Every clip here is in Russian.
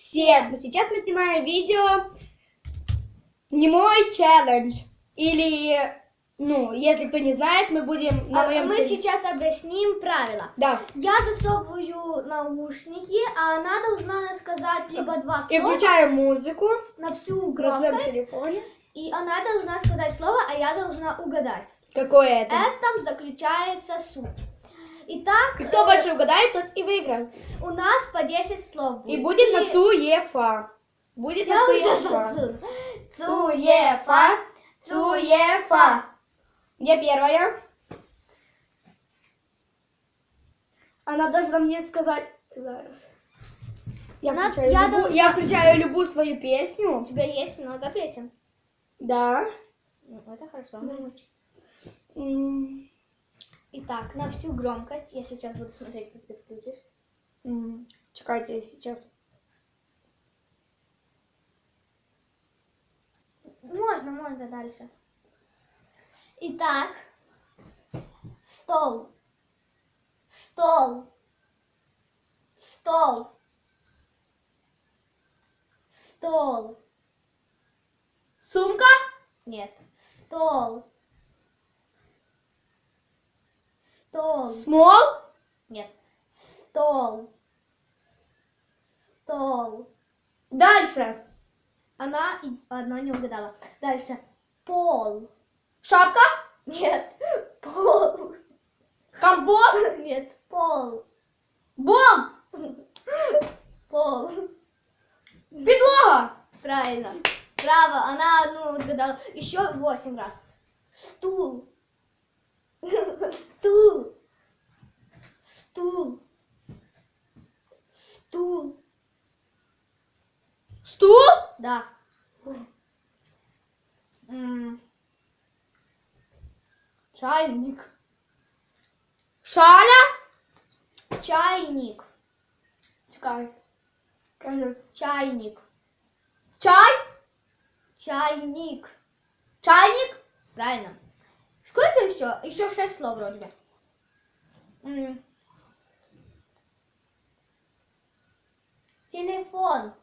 всем! Сейчас мы снимаем видео не мой челлендж. Или, ну, если кто не знает, мы будем на А моем мы теле- сейчас объясним правила. Да. Я засовываю наушники, а она должна сказать либо два И слова включаем музыку на всю на своем громкость, телефоне. и она должна сказать слово, а я должна угадать. Какое это? В этом заключается суть. Итак, И кто э, больше угадает, тот и выиграет. у нас по 10 слов И будет. будет Или- на Цуефа. Будет Я на уже Цуефа. засуну. Цуефа, Цуефа. Я первая. Она должна мне сказать... Зараз. Я Она- включаю, я любу- должна- я включаю любую свою песню. У тебя есть много песен. Да. Ну, это хорошо. М, Итак, на всю громкость. Я сейчас буду смотреть, как ты включишь. Чекайте сейчас. Можно, можно дальше. Итак, стол, стол, стол, стол. Сумка? Нет, стол, стол. Смол? Нет, стол, стол. Дальше. Она и одна не угадала. Дальше. Пол. Шапка? Нет. Пол. Компот? Нет. Пол. Бом? Пол. Подлога? Правильно. Браво. Она одну угадала. Еще восемь раз. Стул. Стул. Стул. Стул. Стул? Да. Чайник. Шаля? Чайник. Чекай. Кажи. Чайник. Чай? Чайник. Чайник? Правильно. Сколько еще? Еще шесть слов вроде бы. Телефон.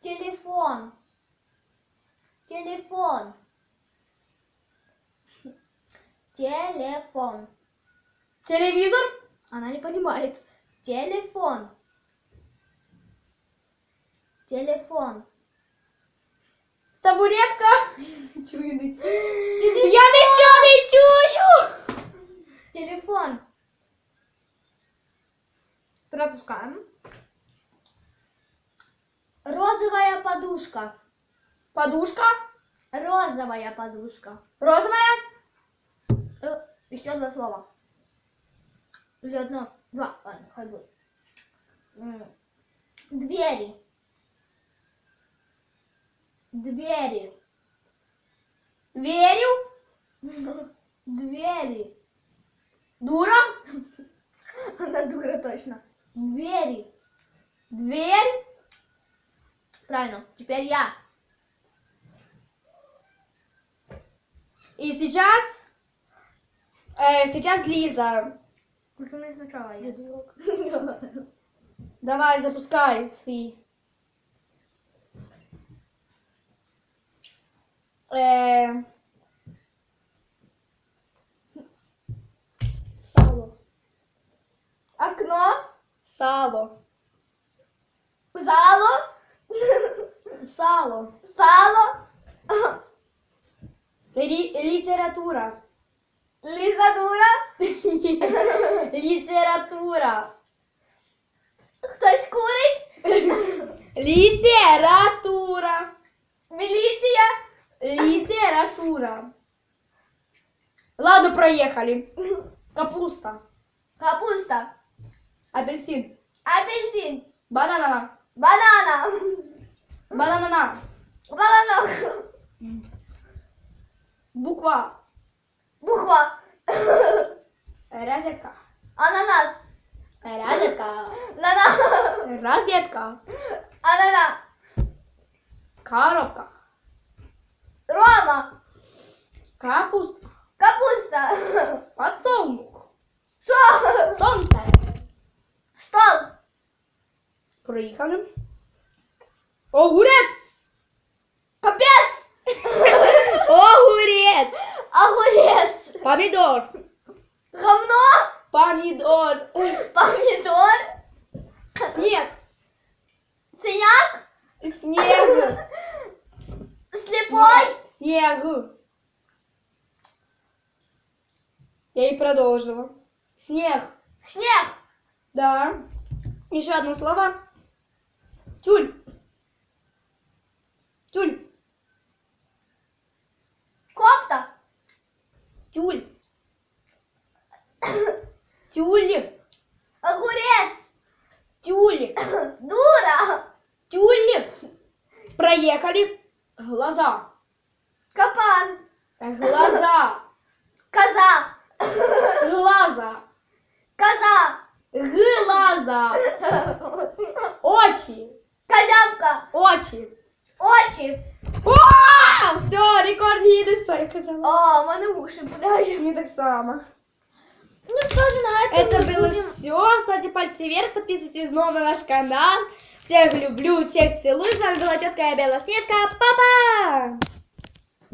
Телефон. Телефон. Телефон. Телевизор? Она не понимает. Телефон. Телефон. Табуретка? Чую, не чую. Телефон. Я нічого не чую! Телефон. Пропускаем. Розовая подушка. Подушка? Розовая подушка. Розовая? Э, Еще два слова. Или одно. Два. Ладно, хоть будет. Двери. Двери. Верю? Двери. Дура? Она дура точно. Двери. Дверь? Правильно. Теперь я. И сейчас... э, сейчас Лиза. Сначала я? Давай, запускай свій. Е... Сало. Окно. Сало. Зало. Сало. Сало. Лі- література. Лиза дура. Література. Хтось курить. Література. Міліція. Литература. Ладно, проехали. Капуста. Капуста. Апельсин. Апельсин. Банана. Банана. Банана. Банана. Буква. Буква. Розетка. Ананас. Розетка. Нана. Розетка. Анана. Коробка. Рома. Капуста. Капуста. Подсолнух. Що? Солнце. Стол. Проїхали. Огурець! Капець! Огурець! Огурець! Помідор! Говно! Помідор! Помідор! Сніг! Синяк! Сніг! Слепой! Снег. Я и продолжила. Снег. Снег! Да. Еще одно слово. Тюль. Тюль. Кофта! Тюль. Тюль. Огурец! Тюль. Дура! Тюль. Проехали. Глаза. Капан! Глаза. Коза! Глаза. Коза! Глаза. Очи. Козявка! Очи. Очі! О, все, рекорд Гіннеса, я казала. О, у мене уші болять. Мне так само. Ну что же, на этом Это было будем- все. Ставьте пальцы вверх, подписывайтесь снова на наш канал. Всех люблю, всех целую. С вами была четкая Белоснежка. Папа!